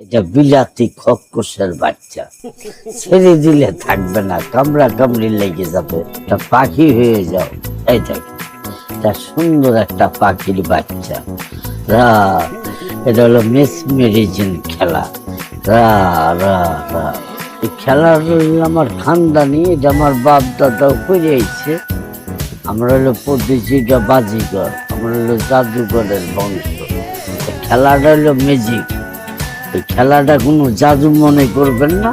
এটা বিলাতি খকসের বাচ্চা। ছেড়ে দিলে থাকবে না, কামড়া কামড়ি লেগে যাবে। এটা পাখি হয়ে যাও। এই দেখ এটা সুন্দর একটা পাখির বাচ্চা। রা, এটা হলো মেসমেরিজিন খেলা। রা রা রা। এই খেলার আমার খানদানি এটা আমার বাপ দাদাও করে আমরা হলো পদ্ধতিটা বাজিগর আমরা হলো জাদুঘরের বংশ। খেলাটা হলো ম্যাজিক এই খেলাটা কোনো জাদু মনে করবেন না।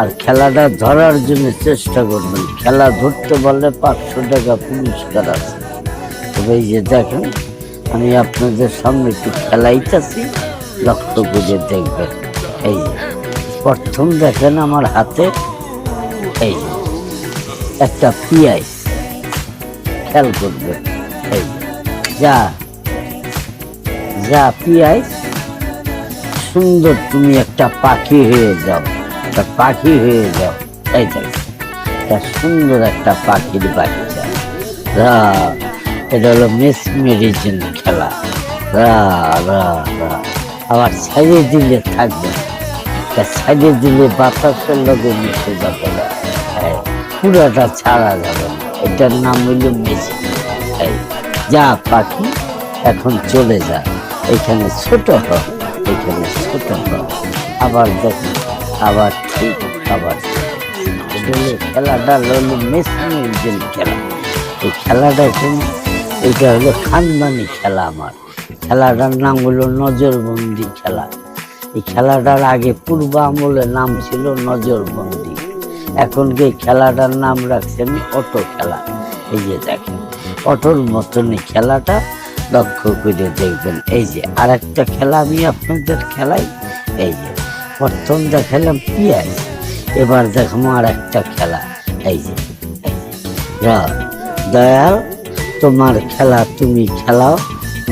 আর খেলাটা ধরার জন্য চেষ্টা করবেন। খেলা ধরতে পারলে পাঁচশো টাকা পুরস্কার আছে। তবে এই যে দেখেন, আমি আপনাদের সামনে একটু খেলাইতেছি লক্ষ্য করে দেখবেন। এই প্রথম দেখেন আমার হাতে, এই একটা পিয়াইস খেয়াল করবেন, এই যা যা পিয়াইস সুন্দর তুমি একটা পাখি হয়ে যাও। একটা পাখি হয়ে যাও। এই দেখ একটা সুন্দর একটা পাখির বাচ্চা রা এটা হলো মেসমেরিজিন খেলা। রা রা রা। আবার ছেড়ে দিলে থাকবে। না। ছেড়ে দিলে বাতাসের লগে মিশে যাবে না। হ্যাঁ, পুরাটা ছাড়া যাবে না। এটার নাম হইল মেসি যা পাখি এখন চলে যা। এখানে ছোট হ। এখানে ছোট হ আবার দেখো, আবার ঠিক আবার। খেলাটা হলো মেসির খেলা। এই খেলাটা এখন এটা হলো খানদানি খেলা আমার। খেলাটার নাম হলো নজরবন্দি খেলা। এই খেলাটার আগে পূর্ব আমলে নাম ছিল নজরবন্দি। এখন যে খেলাটার নাম রাখছেন অটো খেলা। এই যে দেখেন, অটোর মতনই খেলাটা লক্ষ্য করে দেখবেন। এই যে আরেকটা খেলা আমি আপনাদের খেলাই। এই যে প্রথম দেখালাম পিয়াজ এবার দেখাবো আর একটা খেলা। এই যে। দয়াল তোমার খেলা তুমি খেলাও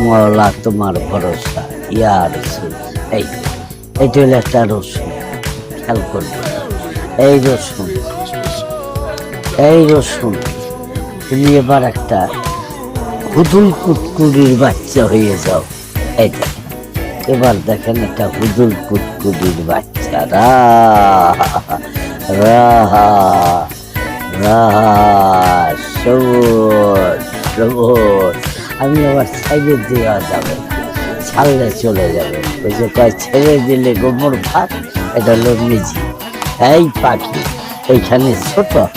মরলা তোমার ভরসা ইয়া রসুল। এই যে, এইটা হলো একটা রসুন খেয়াল করবে এই রসুন এই রসুন তুমি এবার একটা হুদুল কুটকুড়ির বাচ্চা হয়ে যাও। দেখেন এবার দেখেন একটা হুদুল কুটকুড়ির বাচ্চা। রা রাহা সবুজ আমি আবার সাইডে দেওয়া যাবে, ছাড়লে চলে যাবে। ওই যে কয়, ছেড়ে দিলে গোবর ভাত, এটা হলো মিজি এই পাখি, এইখানে ছোট হ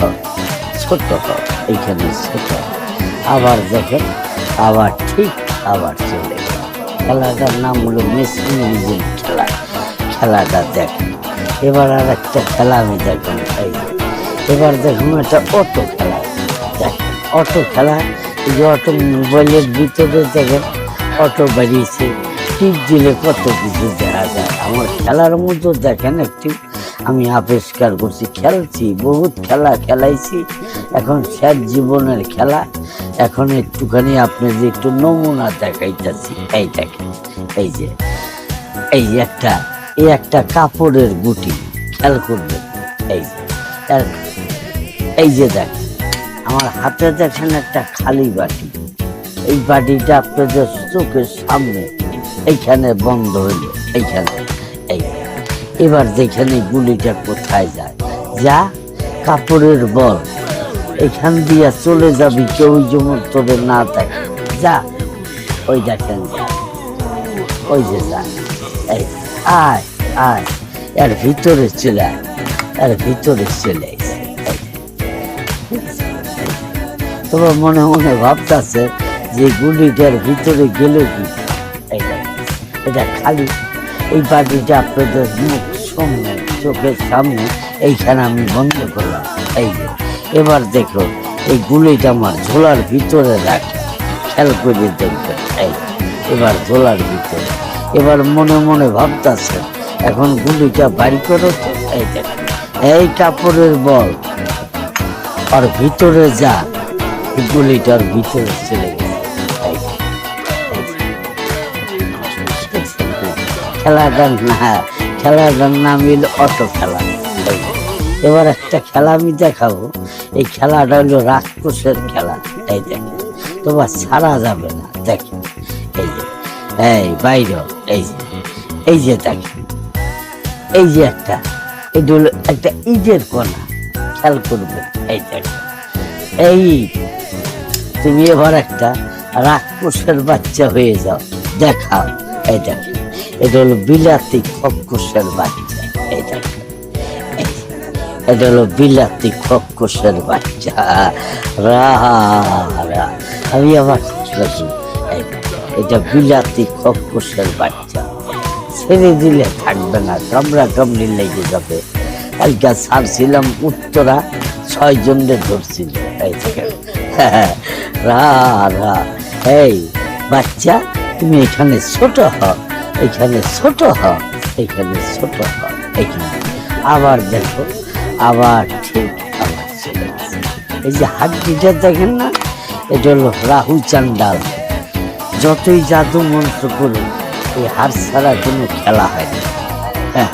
ছোট হ এইখানে ছোট হ। আবার দেখেন, আবার ঠিক আবার চলে খেলাটার নাম হলো মেসিন খেলা। খেলাটা দেখেন, এবার আর একটা খেলা আমি দেখুন এবার দেখুন একটা অটো খেলা। দেখেন, অটো খেলা যে অটো মোবাইলের ভিতরে দেখেন, অটো বেরিয়েছে টিপ দিলে কত কিছু দেখা যায়। আমার খেলার মতো দেখেন একটি, আমি আবিষ্কার করছি, খেলছি, বহুত খেলা খেলাইছি। এখন শেষ জীবনের খেলা, এখন একটুখানি আপনাদের একটু নমুনা দেখাইতেছি। এই দেখেন, এই যে, এই একটা এই একটা কাপড়ের গুটি, খেয়াল করবেন, এই যে এই যে দেখেন, আমার হাতে দেখেন একটা খালি বাটি। এই বাটিটা আপনাদের চোখের সামনে, এইখানে বন্ধ হইল, এইখানে, এই এবার যেখানে গুলিটা কোথায় যায়। যা কাপড়ের বল। এখান দিয়া চলে যাবি, কেউ যেমন তোদের না থাকে যা, ওই দেখেন ওই যে যা। এই, আয় আয়। এর ভিতরে চলে এর ভিতরে চলে তবে মনে মনে ভাবতেছে যে গুলিটার ভিতরে গেল কি? এটা খালি এই বাটিটা আপনাদের মুখ সামনে, চোখের সামনে, এইখানে আমি বন্ধ করলাম। এই এবার দেখো, এই গুলিটা আমার ঝোলার ভিতরে রাখে। খেয়াল করে দেখবেন এই, এবার ঝোলার ভিতরে। এবার মনে মনে ভাবতেছে, এখন গুলিটা বাড়ি করো এই দেখেন এই কাপড়ের বল। আর ভিতরে যা, গুলিটার ভিতরে চলে। খেলাটার না খেলাটার নাম হলো অটো খেলা। এবার একটা খেলা আমি দেখাবো। এই খেলাটা হলো রাক্ষসের খেলা। এই দেখেন তোমার ছাড়া যাবে না দেখেন এই যে এই বাইরে এই যে এই যে দেখেন এই যে একটা এটা হলো একটা ইটের কণা খেয়াল করবে এই দেখো। এই তুমি এবার একটা রাক্ষসের বাচ্চা হয়ে যাও দেখাও এই দেখো। এটা হলো বিলাতি খক্ষসের বাচ্চা এই দেখো। এই যে, এটা হলো বিলাতি খক্ষসের বাচ্চা। রা আমি আবার এটা বিলাতি খক্ষসের বাচ্চা। ছেড়ে দিলে থাকবে না, কামড়া কামড়ি লেগে যাবে। কালকে ছাড়ছিলাম উত্তরা, ছয় জনের ধরছিল। এই। রা রা এই, বাচ্চা, তুমি এখানে ছোট হ, এখানে ছোট হ, এখানে ছোট হ, এখানে। আবার দেখো। আবার ঠিক আবার চলে। এই যে হাড্ডিটা দেখেন না, এটা হলো রাহু চান্ডাল যতই জাদু মন্ত্র করুন এই হার ছাড়া কোনো খেলা হয় না। হ্যাঁ।